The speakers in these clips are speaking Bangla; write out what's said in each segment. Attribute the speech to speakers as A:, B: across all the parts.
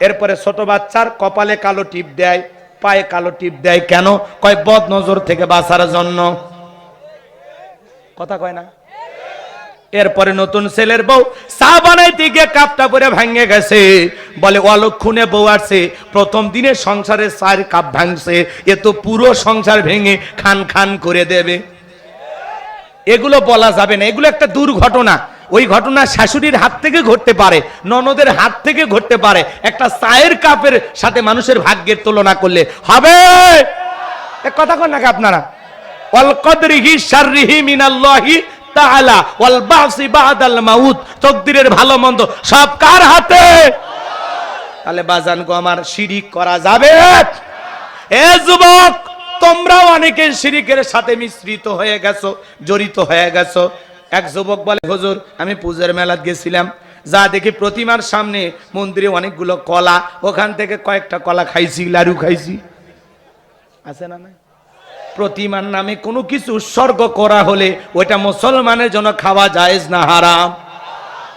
A: এরপরে ছোট বাচ্চার কপালে কালো টিপ দেয়, পায়ে কালো টিপ দেয় কেন? কয় বদ নজর থেকে বাঁচার জন্য। কথা কয় না? এরপরে নতুন ছেলের বউ চা বানাইতে গিয়ে কাপটা পরে ভাঙে গেছে। বলে অলক্ষণে বউ আসছে। প্রথম দিনে সংসারে চার কাপ ভাঙছে। এ তো পুরো সংসার ভেঙে খান খান করে দেবে। এগুলো বলা যাবে না। এগুলো একটা দুর্ঘটনা। ওই ঘটনা শাশুড়ির হাত থেকে ঘটতে পারে, ননদের হাত থেকে ঘটতে পারে। একটা চায়ের কাপের সাথে মানুষের ভাগ্যের তুলনা করলে হবে? কথা কন নাকি আপনারা? ভালো মন্দ সব কার হাতে? তাহলে বাজান গো, আমার শিরিক করা যাবে? এ যুবক, তোমরাও অনেকে শিরিকের সাথে মিশ্রিত হয়ে গেছো, জড়িত হয়ে গেছো। এক যুবক বলে, হুজুর, আমি পূজার মেলাত গেছিলাম। যা দেখি প্রতিমার সামনে মন্দিরে অনেকগুলো কলা, ওখান থেকে কয়েকটা কলা খাইছি, লাড়ু খাইছি। আছে না না প্রতিমার নামে কোনো কিছু উৎসর্গ করা হলে ওইটা মুসলমানের জন্য খাওয়া জায়েজ না হারাম?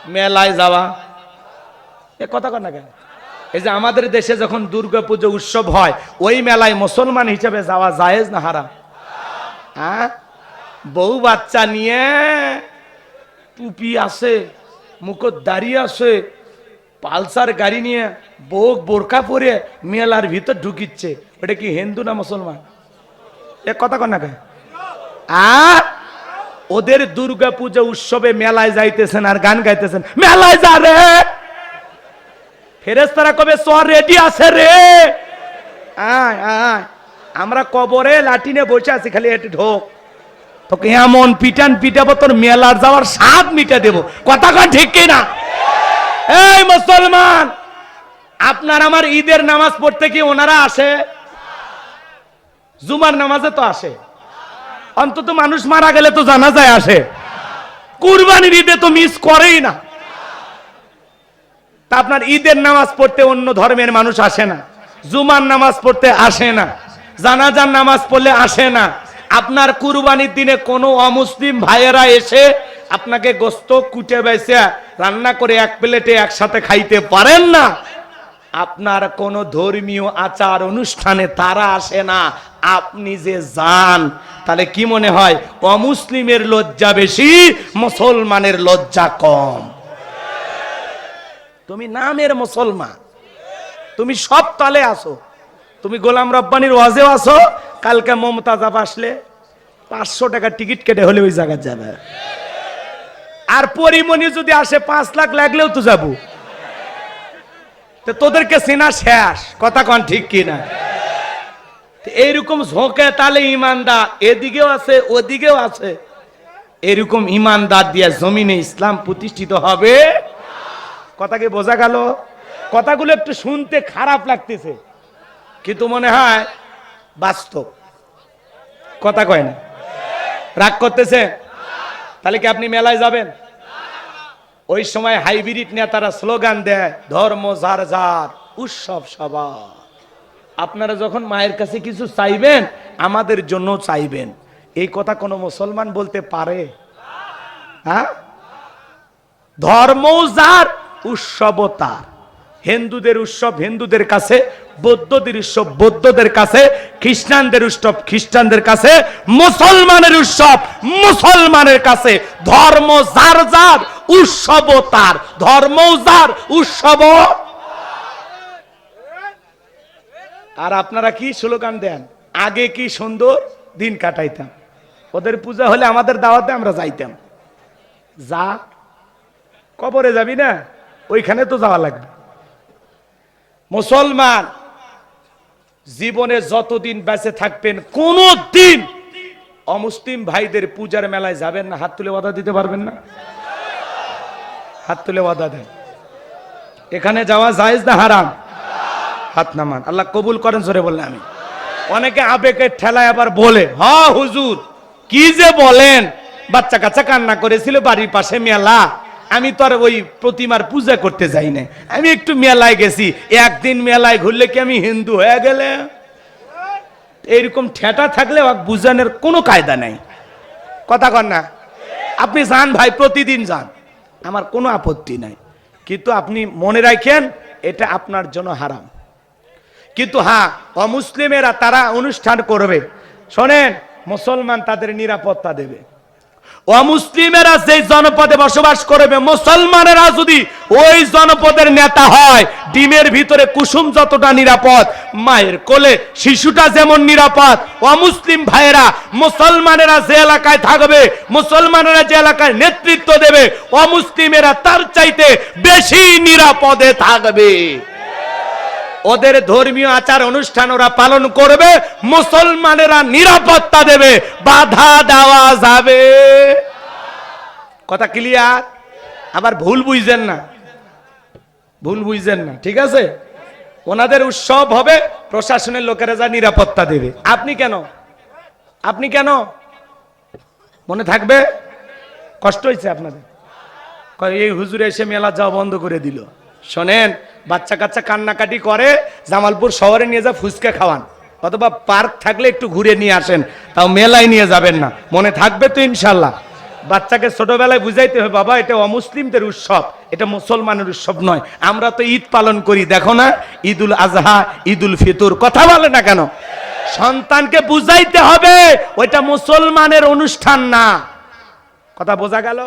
A: মেলায় যাওয়া। এ কথা কর না কেন? এই যে আমাদের দেশে যখন দুর্গা পুজো উৎসব হয়, ওই মেলায় মুসলমান হিসেবে যাওয়া জায়েজ না হারাম? হ্যাঁ? বউ বাচ্চা নিয়ে টুপি আছে, মুখত দাঁড়িয়ে আছে, পালসার গাড়ি নিয়ে বোক বোরকা পরে মেলার ভিতর ঢুকিচ্ছে। ওটা কি হিন্দু না মুসলমান? এ কথা কর না আর ওদের দুর্গা পূজা উৎসবে মেলায় যাইতেছেন আর গান গাইতেছেন। মেলায় যা রে! ফেরেস্তারা কবে সর রেডি আছে রে? আমরা কবরে লাটিনে বসে আছি, খালি একটু ঢোক। তোকে এমন পিটান পিটাবো, তোর মেলার যাওয়ার স্বাদ মিটা দেবো। কথা কন ঠিক কি না এই মুসলমান, আপনার আমার ঈদের নামাজ পড়তে কি ওনারা আসে? জুমার নামাজে তো আসে। অন্তত মানুষ মারা গেলে তো জানা যায় আসে। কুরবানির ঈদে তো মিস করেই না। তা আপনার ঈদের নামাজ পড়তে অন্য ধর্মের মানুষ আসে না। জুমার নামাজ পড়তে আসে না। জানাজার নামাজ পড়লে আসে না। আপনার কুরবানির দিনে কোনো অমুসলিম ভাইয়েরা এসে আপনাকে গোস্ত কুটে বেছে রান্না করে এক প্লেটে একসাথে খাইতে পারেন না। আপনার কোন ধর্মীয় আচার অনুষ্ঠানে তারা আসে না। আপনি যে যান, তাহলে কি মনে হয় অমুসলিমের লজ্জা বেশি, মুসলমানের লজ্জা কম? তুমি নামের মুসলমান, তুমি সব তালে আসো। তুমি গোলাম রব্বানির ওয়াজেও আসো কালকে মমতাজ আসলে পাঁচশো টাকা টিকিট কেটে হলে ওই জায়গায় যাবে। আর পরিমণি যদি আসে পাঁচ লাখ লাগলেও তো যাব। তোদেরকে চেনা শেষ, কথা কন ঠিক কিনা? এইরকম ঝোঁকে তাহলে ইমানদার, এদিকেও আছে, ওদিকেও আছে। এরকম ইমানদার দিয়া জমিনে ইসলাম প্রতিষ্ঠিত হবে? কথাকে বোঝা গেল? কথাগুলো একটু শুনতে খারাপ লাগতেছে। কিন্তু মনে হয় বাস্তব। কথা কয় না। রাগ করতেছে? তাহলে কি আপনি মেলায় যাবেন? ওই সময় হাইব্রিড নেতারা স্লোগান দেয়, ধর্ম যার যার, উৎসব সবার। আপনারা যখন মায়ের কাছে কিছু চাইবেন, আমাদের জন্য চাইবেন। এই কথা কোনো মুসলমান বলতে পারে? হ্যাঁ? ধর্ম যার উৎসব তার। হিন্দুদের উৎসব হিন্দুদের কাছে বৌদ্ধদের উৎসব, বৌদ্ধদের কাছে, খ্রিস্টানদের উৎসব, খ্রিস্টানদের কাছে, মুসলমানের উৎসব, মুসলমানের কাছে, ধর্ম যার যার, উৎসব তার। ধর্ম যার, উৎসব। আর আপনারা কি স্লোগান দেন? আগে কি সুন্দর? দিন কাটাইতাম। ওদের পূজা হলে আমাদের দাওয়াতে আমরা যাইতাম। যা, কবরে যাবি না? ওইখানে তো যাওয়া লাগবে। মুসলমান জীবনে যতদিন বেঁচে থাকবেন কোন দিন অমুসলিম ভাইদের পূজার মেলায় যাবেন না। হাত তুলে বাধা দিতে পারবেন না? হাত তুলে বাধা দেন। এখানে যাওয়া জায়েজ না হারাম? হাত নামান। আল্লাহ কবুল করেন, জোরে বললে আমি। অনেকে আবেগের ঠেলায় আবার বলে, হ, হুজুর, কি যে বলেন? বাচ্চা কাচ্চা কান্না করেছিল বাড়ির পাশে মেলা। আমি তো আর ওই প্রতিমার পূজা করতে যাই না আমি একটু মেলায় গেছি, একদিন মেলায় ঘুরলে কি আমি হিন্দু হয়ে গেলে? এইরকম ঠেটা থাকলে বুঝানোর কোনো কায়দা নাই। কথা কর না। আপনি যান ভাই, প্রতিদিন যান। আমার কোনো আপত্তি নাই। কিন্তু আপনি মনে রাখেন, এটা আপনার জন্য হারাম। কিন্তু হ্যাঁ অমুসলিমেরা তারা অনুষ্ঠান করবে। শোনেন, মুসলমান তাদের নিরাপত্তা দেবে। অমুসলিমেরা যে জনপদে বসবাস করবে, মুসলমানেরা যদি ওই জনপদের নেতা হয়, ডিমের ভিতরে কুসুম যতটা নিরাপদ, মায়ের কোলে শিশুটা যেমন নিরাপদ, অমুসলিম ভাইয়েরা, মুসলমানেরা যে এলাকায় থাকবে, মুসলমানেরা যে এলাকায় নেতৃত্ব দেবে, অমুসলিমেরা তার চাইতে বেশি নিরাপদে থাকবে। ওদের ধর্মীয় আচার অনুষ্ঠান ওরা পালন করবে, মুসলমানেরা নিরাপত্তা দেবে, বাধা দেওয়া যাবে। কথা ক্লিয়ার আবার ভুল বুঝছেন না। ভুল বুঝছেন না, ঠিক আছে? ওনাদের উৎসব হবে, প্রশাসনের লোকেরা যা নিরাপত্তা দেবে। আপনি কেন? আপনি কেন? মনে থাকবে? কষ্ট হয়েছে আপনাদের। এই হুজুরে এসে মেলা যাওয়া বন্ধ করে দিল। শোনেন, বাচ্চা কাচ্চা কান্নাকাটি করে, জামালপুর শহরে নিয়ে যা ফুচকা খাওয়ান। অথবা পার্ক থাকলে একটু ঘুরে নিয়ে আসেন, তাও মেলায় নিয়ে যাবেন না। মনে থাকবে তো ইনশাল্লাহ। বাচ্চাকে ছোটবেলায় বুঝাইতে হবে, বাবা, এটা অমুসলিমদের উৎসব, এটা মুসলমানের উৎসব নয়। আমরা তো ঈদ পালন করি, দেখো না? ঈদুল আজহা, ঈদুল ফিতর, কথা বলে না কেন? সন্তানকে বুঝাইতে হবে, ওইটা মুসলমানের অনুষ্ঠান না। কথা বোঝা গেল?